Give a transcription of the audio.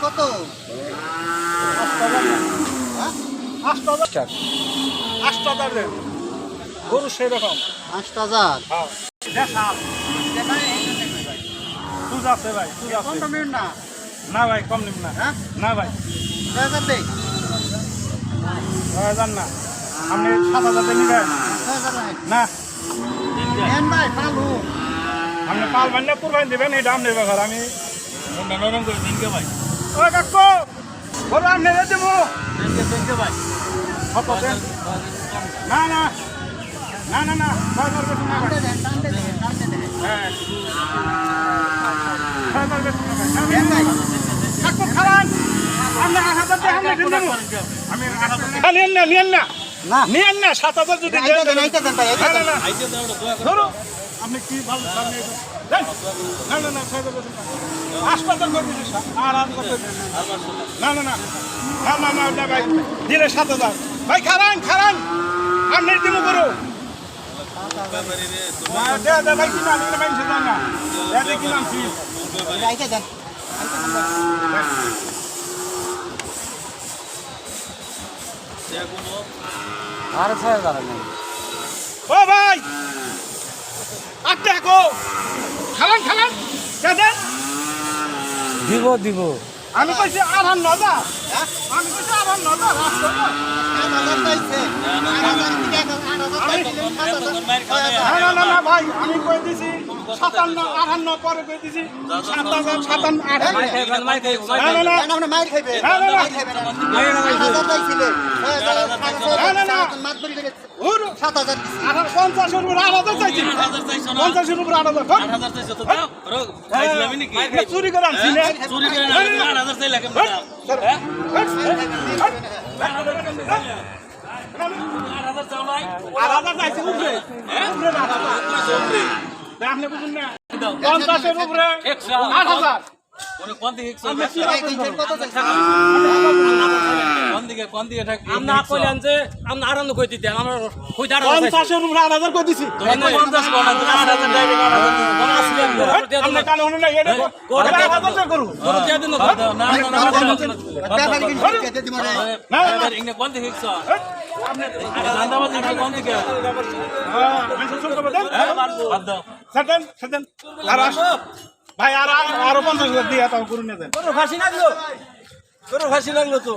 এটা কত দেন গরু সেরকম। হাজার? হ্যাঁ। দেখাল তুজ আছে ভাই তুজ আছে। না। না ভাই কম নিব না। হ্যাঁ? না ভাই। ছয় হাজার দেই ছয় হাজার না। আপনি সাত হাজার নাই। না। নেন ভাই পালু। আপনি পাল মান্য কুরবানি দিবেন এই দাম নেবে ঘর আমি নরম করে দিনকে ভাই। দেন? না না না না না হ্যাঁ। আপনি কি ভালো। দেন। না না না ছয় হাজার বেশি না। হাসপাতাল করে দিচ্ছি স্যার। আর? না। না না না। না না না ভাই। দিলে সাত হাজার ভাই খারান খারান। আপনি দিব করো। ভাই কিনা নিলে ভাই সেটা না। দে কি আইতে দেন আইতে দেন আর ছয় হাজার ও ভাই! আটটা কো কে দেন। দিব দিব। আমি কইছি আর নজা আমি কইছি আর হাজার চাইছে আট হাজার থেকে এক হাজার- আট হাজার চাইছিলেন, পাঁচ হাজার, ছয় হাজার। না না না না ভাই আমি কই দিছি সাতান্ন আটান্ন পরে দিছি সাত হাজার সাতান্ন। সাত পঞ্চাশের উপর আট হাজার চাইছি হাজার পঞ্চাশের উপর আট চুরি করে আনছি চুরি করে আট হাজার চাইলা কেমন হ্যাঁ পঞ্চাশের উপরে আট হাজার করুন হ্যাঁ ভাই আর আর- পঞ্চাশ হাজার দিয়ে তাও করুন না ফাঁসি লাগল। তোর ফাঁসি লাগল তো।